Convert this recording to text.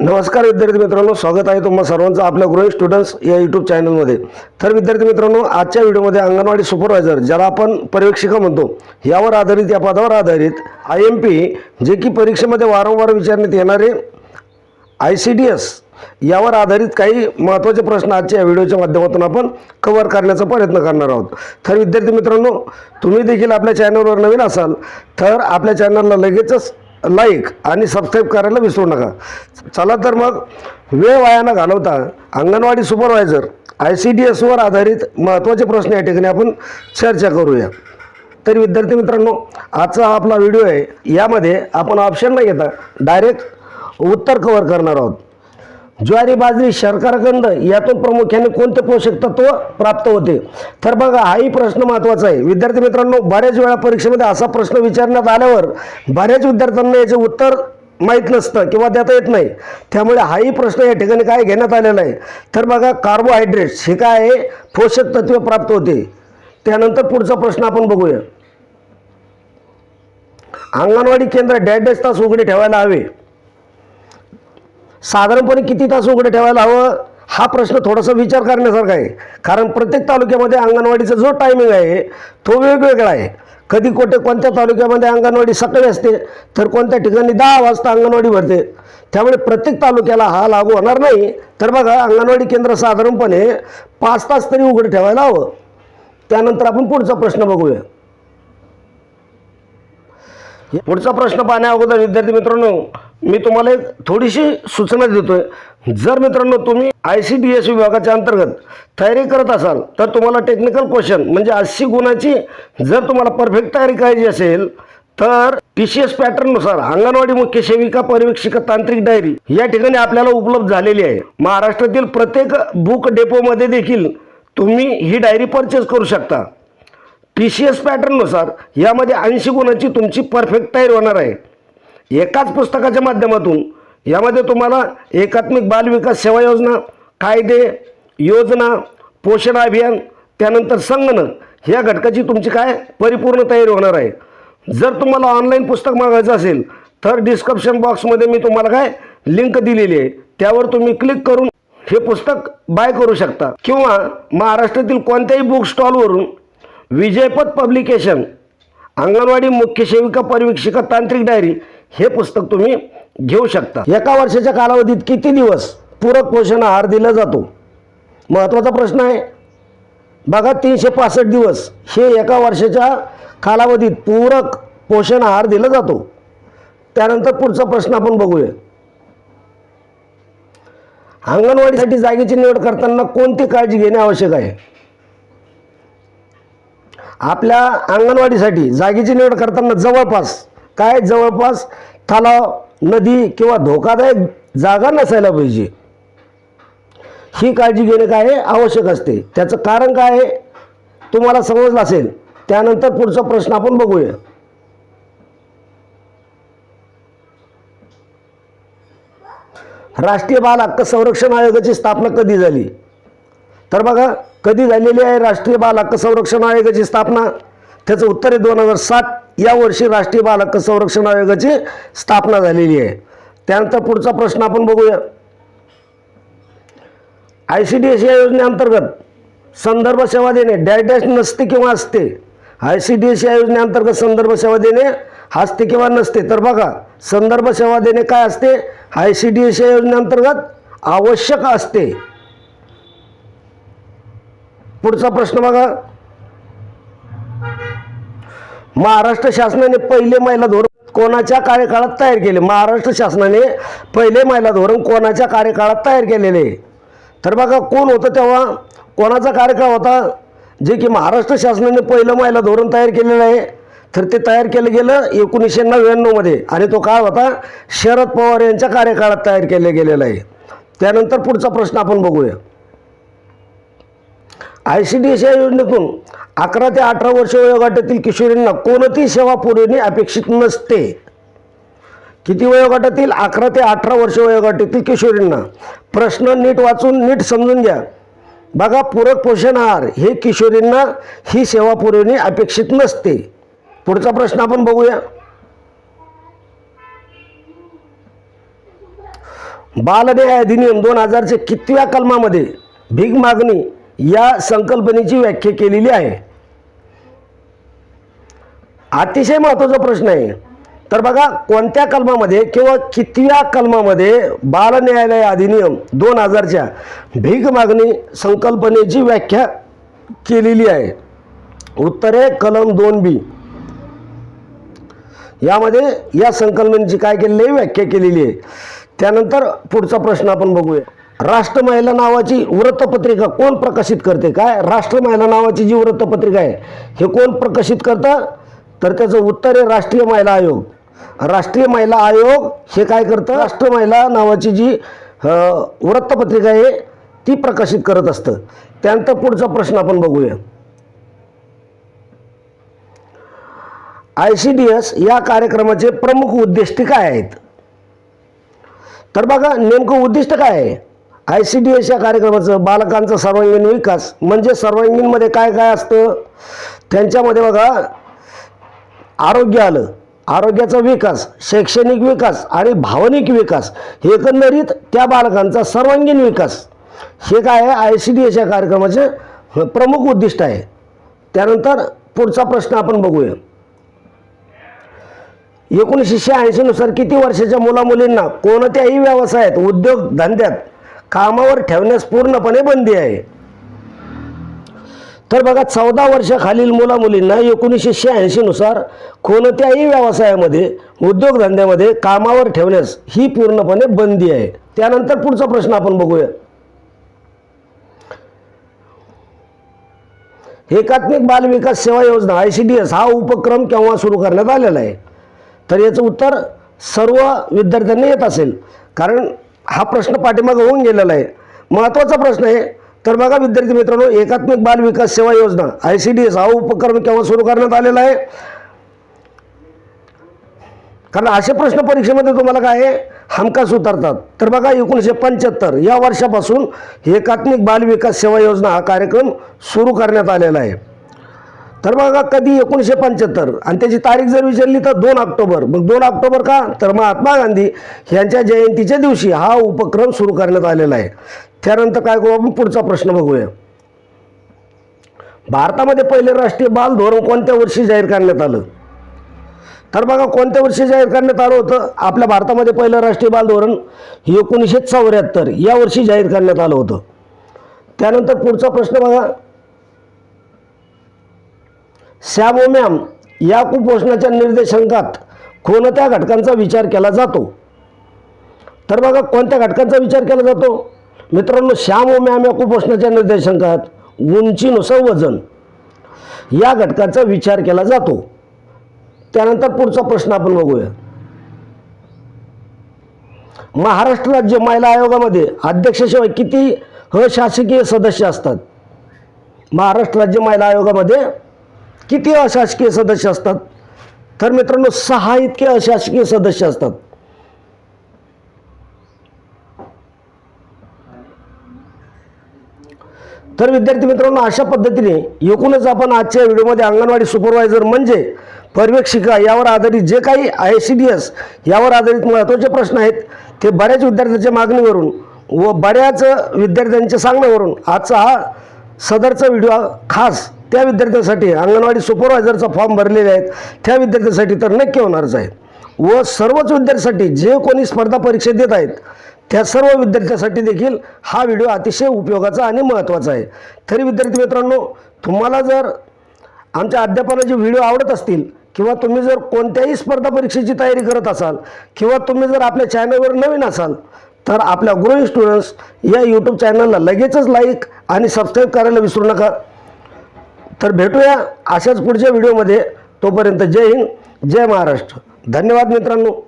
नमस्कार विद्यार्थी मित्रांनो स्वागत आहे तुम्हा सर्वांचं आपल्या गृह स्टुडंट्स या यूट्यूब चॅनलमध्ये तर विद्यार्थी मित्रांनो आजच्या व्हिडिओमध्ये अंगणवाडी सुपरवायझर ज्याला आपण पर्यवेक्षिका म्हणतो यावर आधारित या पदावर आधारित आय एम पी जे की परीक्षेमध्ये वारंवार विचारण्यात येणारे आय सी डी एस यावर आधारित काही महत्त्वाचे प्रश्न आजच्या या व्हिडिओच्या माध्यमातून आपण कव्हर करण्याचा प्रयत्न करणार आहोत. तर विद्यार्थी मित्रांनो तुम्ही देखील आपल्या चॅनलवर नवीन असाल तर आपल्या चॅनलला लगेचच लाईक आणि सबस्क्राईब करायला विसरू नका. चला तर मग वेळ वायानं घालवता. Anganwadi supervisor I C D एसवर आधारित महत्त्वाचे प्रश्न या ठिकाणी आपण चर्चा करूया. तर विद्यार्थी मित्रांनो आजचा हा आपला व्हिडिओ आहे. यामध्ये आपण ऑप्शन नाही घेता डायरेक्ट उत्तर कव्हर करणार आहोत. ज्वारी बाजरी शर्कराखंड यातून प्रामुख्याने कोणते पोषक तत्व प्राप्त होते? तर बघा हाही प्रश्न महत्त्वाचा आहे. विद्यार्थी मित्रांनो बऱ्याच वेळा परीक्षेमध्ये असा प्रश्न विचारण्यात आल्यावर बऱ्याच विद्यार्थ्यांना याचे उत्तर माहीत नसतं किंवा देता येत नाही. त्यामुळे हाही प्रश्न या ठिकाणी काय घेण्यात आलेला आहे? तर बघा कार्बोहायड्रेट्स हे काय आहे? पोषक तत्व प्राप्त होते. त्यानंतर पुढचा प्रश्न आपण बघूया. अंगणवाडी केंद्र डॅश तास उघडे ठेवायला हवे. साधारणपणे किती तास उघडं ठेवायला हवं हा प्रश्न थोडासा विचार करण्यासारखा आहे. कारण प्रत्येक तालुक्यामध्ये अंगणवाडीचा जो टायमिंग आहे तो वेगवेगळा आहे. कधी कोठे कोणत्या तालुक्यामध्ये अंगणवाडी सकाळी असते तर कोणत्या ठिकाणी दहा वाजता अंगणवाडी भरते. त्यामुळे प्रत्येक तालुक्याला हा लागू होणार नाही. तर बघा अंगणवाडी केंद्र साधारणपणे पाच तास तरी उघडं ठेवायला हवं. त्यानंतर आपण पुढचा प्रश्न बघूया. पुढचा प्रश्न पाहण्या अगोदर विद्यार्थी मित्रांनो मी तुम्हाला एक थोडीशी सूचना देतोय. जर मित्रांनो तुम्ही आय सी डी एस विभागाच्या अंतर्गत तयारी करत असाल तर तुम्हाला टेक्निकल क्वेश्चन म्हणजे अस्सी गुणाची जर तुम्हाला परफेक्ट तयारी करायची असेल तर टी सी एस पॅटर्ननुसार अंगणवाडी मुख्य सेविका पर्यवेक्षिका तांत्रिक डायरी या ठिकाणी आपल्याला उपलब्ध झालेली आहे. महाराष्ट्रातील प्रत्येक बुक डेपोमध्ये देखील तुम्ही ही डायरी परचेस करू शकता. टी सी एस पॅटर्ननुसार यामध्ये ऐंशी गुणांची तुमची परफेक्ट तयारी होणार आहे. एकाच पुस्तकाच्या माध्यमातून यामध्ये तुम्हाला एकात्मिक बालविकास सेवा योजना कायदे योजना पोषण अभियान त्यानंतर संगणक ह्या घटकाची तुमची काय परिपूर्ण तयारी होणार आहे. जर तुम्हाला ऑनलाईन पुस्तक मागवायचं असेल तर डिस्क्रिप्शन बॉक्समध्ये मी तुम्हाला काय लिंक दिलेली आहे. त्यावर तुम्ही क्लिक करून हे पुस्तक बाय करू शकता. किंवा महाराष्ट्रातील कोणत्याही बुक स्टॉलवरून विजयपद पब्लिकेशन अंगणवाडी मुख्य सेविका पर्यवेक्षिका तांत्रिक डायरी हे पुस्तक तुम्ही घेऊ शकता. एका वर्षाच्या कालावधीत किती दिवस पूरक पोषण आहार दिला जातो? महत्त्वाचा प्रश्न आहे. बघा तीनशे पासष्ट दिवस हे एका वर्षाच्या कालावधीत पूरक पोषण आहार दिला जातो. त्यानंतर पुढचा प्रश्न आपण बघूया. अंगणवाडीसाठी जागेची निवड करताना कोणती काळजी घेणे आवश्यक आहे? आपल्या अंगणवाडीसाठी जागेची निवड करताना जवळपास काय जवळपास तलाव नदी किंवा धोकादायक जागा नसायला पाहिजे. ही काळजी घेणे काय आवश्यक असते. त्याचं कारण काय आहे? तुम्हाला समजलं असेल. त्यानंतर पुढचा प्रश्न आपण बघूया. राष्ट्रीय बाल हक्क संरक्षण आयोगाची स्थापना कधी झाली? तर बघा कधी झालेली आहे राष्ट्रीय बाल हक्क संरक्षण आयोगाची स्थापना? त्याचं उत्तर आहे दोन हजार सात. या वर्षी राष्ट्रीय बाल हक्क संरक्षण आयोगाची स्थापना झालेली आहे. त्यानंतर पुढचा प्रश्न आपण बघूया. आय सी डी एस या योजनेअंतर्गत संदर्भ सेवा देणे डॅश डॅश नसते किंवा असते. आय सी डी एस या योजनेअंतर्गत संदर्भ सेवा देणे असते किंवा नसते. तर बघा संदर्भ सेवा देणे काय असते? आय सी डी एस या योजनेअंतर्गत आवश्यक असते. पुढचा प्रश्न बघा. महाराष्ट्र शासनाने पहिले महिला धोरण कोणाच्या कार्यकाळात तयार केले? महाराष्ट्र शासनाने पहिले महिला धोरण कोणाच्या कार्यकाळात तयार केलेले? आहे? तर बघा कोण होतं तेव्हा? कोणाचा कार्यकाळ होता? जे की महाराष्ट्र शासनाने पहिलं महिला धोरण तयार केलेलं आहे. तर ते तयार केलं गेलं एकोणीसशे नव्याण्णवमध्ये आणि तो काळ होता शरद पवार यांच्या कार्यकाळात तयार केलं गेलेला आहे. त्यानंतर पुढचा प्रश्न आपण बघूया. आय सी डी एस या योजनेतून अकरा ते अठरा वर्ष वयोगटातील किशोरींना कोणतीही सेवा पुरवणे अपेक्षित नसते? किती वयोगटातील? अकरा ते अठरा वर्ष वयोगटातील किशोरींना प्रश्न नीट वाचून नीट समजून घ्या. बघा पूरक पोषण आहार हे किशोरींना ही सेवा पुरवणे अपेक्षित नसते. पुढचा प्रश्न आपण बघूया. बालन्याय अधिनियम दोन हजारचे कितव्या कलमामध्ये? भीक मागणी या संकल्पनेची व्याख्या केलेली आहे. अतिशय महत्त्वाचा प्रश्न आहे. तर बघा कोणत्या कलमामध्ये किंवा कितव्या कलमामध्ये बाल न्यायालय अधिनियम दोन हजारच्या भीक मागणी संकल्पनेची व्याख्या केलेली आहे. उत्तर आहे कलम दोन बी. यामध्ये या संकल्पनेची काय केलेली आहे? व्याख्या केलेली आहे. त्यानंतर पुढचा प्रश्न आपण बघूया. राष्ट्र महिला नावाची वृत्तपत्रिका कोण प्रकाशित करते? काय? राष्ट्र महिला नावाची जी वृत्तपत्रिका आहे हे कोण प्रकाशित करतं? तर त्याचं उत्तर आहे राष्ट्रीय महिला आयोग. राष्ट्रीय महिला आयोग हे काय करतं? राष्ट्र महिला नावाची जी वृत्तपत्रिका आहे ती प्रकाशित करत असतं. त्यानंतर पुढचा प्रश्न आपण बघूया. आय सी डी एस या कार्यक्रमाचे प्रमुख उद्दिष्ट काय आहेत? तर बघा नेमकं उद्दिष्ट काय आहे? आय सी डी एस या कार्यक्रमाचं बालकांचा सर्वांगीण विकास. म्हणजे सर्वांगीणमध्ये काय काय असतं? त्यांच्यामध्ये बघा आरोग्य आलं. आरोग्याचा विकास शैक्षणिक विकास आणि भावनिक विकास हे एकंदरीत त्या बालकांचा सर्वांगीण विकास. हे काय आहे? आय सी डी एस या कार्यक्रमाचे प्रमुख उद्दिष्ट आहे. त्यानंतर पुढचा प्रश्न आपण बघूया. एकोणीसशे शहाऐंशीनुसार किती वर्षाच्या मुलामुलींना कोणत्याही व्यवसायात उद्योग धंद्यात कामावर ठेवण्यास पूर्णपणे बंदी आहे. तर बघा चौदा वर्षाखालील मुलामुलींना एकोणीसशे शहाऐंशीनुसार कोणत्याही व्यवसायामध्ये उद्योगधंद्यामध्ये कामावर ठेवण्यास ही पूर्णपणे बंदी आहे. त्यानंतर पुढचा प्रश्न आपण बघूया. एकात्मिक बाल विकास सेवा योजना आय सी डी एस हा उपक्रम केव्हा सुरू करण्यात आलेला आहे? तर याचं उत्तर सर्व विद्यार्थ्यांना येत असेल. कारण हा प्रश्न पाठीमागं होऊन गेलेला आहे. महत्त्वाचा प्रश्न आहे. तर बघा विद्यार्थी मित्रांनो एकात्मिक बाल विकास सेवा योजना आय सी डी एस हा उपक्रम केव्हा सुरू करण्यात आलेला आहे. कारण असे प्रश्न परीक्षेमध्ये तुम्हाला काय आहे? हमखास उतरतात. तर बघा एकोणीसशे पंच्याहत्तर या वर्षापासून एकात्मिक बाल विकास सेवा योजना हा कार्यक्रम सुरू करण्यात आलेला आहे. तर बघा कधी एकोणीसशे पंच्याहत्तर आणि त्याची तारीख जर विचारली तर दोन ऑक्टोबर. मग दोन ऑक्टोबर का? तर महात्मा गांधी यांच्या जयंतीच्या दिवशी हा उपक्रम सुरू करण्यात आलेला आहे. त्यानंतर काय करू आपण? पुढचा प्रश्न बघूया. भारतामध्ये पहिले राष्ट्रीय बाल धोरण कोणत्या वर्षी जाहीर करण्यात आलं? तर बघा कोणत्या वर्षी जाहीर करण्यात आलं होतं? आपल्या भारतामध्ये पहिलं राष्ट्रीय बाल धोरण एकोणीसशे चौऱ्याहत्तर या वर्षी जाहीर करण्यात आलं होतं. त्यानंतर पुढचा प्रश्न बघा. श्याम मॅम या कुपोषणाच्या निर्देशांकात कोणत्या घटकांचा विचार केला जातो? तर बघा कोणत्या घटकांचा विचार केला जातो? मित्रांनो श्याम मॅम या कुपोषणाच्या निर्देशांकात उंचीनुसार वजन या घटकाचा विचार केला जातो. त्यानंतर पुढचा प्रश्न आपण बघूया. महाराष्ट्र राज्य महिला आयोगामध्ये अध्यक्षशिवाय किती अशासकीय सदस्य असतात? महाराष्ट्र राज्य महिला आयोगामध्ये किती अशासकीय सदस्य असतात? तर मित्रांनो सहा इतके अशासकीय सदस्य असतात. तर विद्यार्थी मित्रांनो अशा पद्धतीने एकूणच आपण आजच्या व्हिडिओमध्ये अंगणवाडी सुपरवायझर म्हणजे पर्यवेक्षिका यावर आधारित जे काही आय सी डी एस यावर आधारित महत्त्वाचे प्रश्न आहेत ते बऱ्याच विद्यार्थ्यांच्या मागणीवरून व बऱ्याच विद्यार्थ्यांच्या सांगण्यावरून आजचा हा सदरचा व्हिडिओ खास त्या विद्यार्थ्यांसाठी अंगणवाडी सुपरवायझरचा फॉर्म भरलेले आहेत. त्या विद्यार्थ्यासाठी तर नक्की होणारच आहे व सर्वच विद्यार्थ्यासाठी जे कोणी स्पर्धा परीक्षा देत आहेत त्या सर्व विद्यार्थ्यांसाठी देखील हा व्हिडिओ अतिशय उपयोगाचा आणि महत्त्वाचा आहे. तरी विद्यार्थी मित्रांनो तुम्हाला जर आमच्या अध्यापनाचे व्हिडिओ आवडत असतील किंवा तुम्ही जर कोणत्याही स्पर्धा परीक्षेची तयारी करत असाल किंवा तुम्ही जर आपल्या चॅनलवर नवीन असाल तर आपल्या ग्रोईंग स्टुडंट्स या यूट्यूब चॅनलला लगेचच लाईक आणि सबस्क्राईब करायला विसरू नका. तर भेटूया अशाच पुढच्या व्हिडिओमध्ये. तोपर्यंत जय हिंद जय महाराष्ट्र. धन्यवाद मित्रांनो.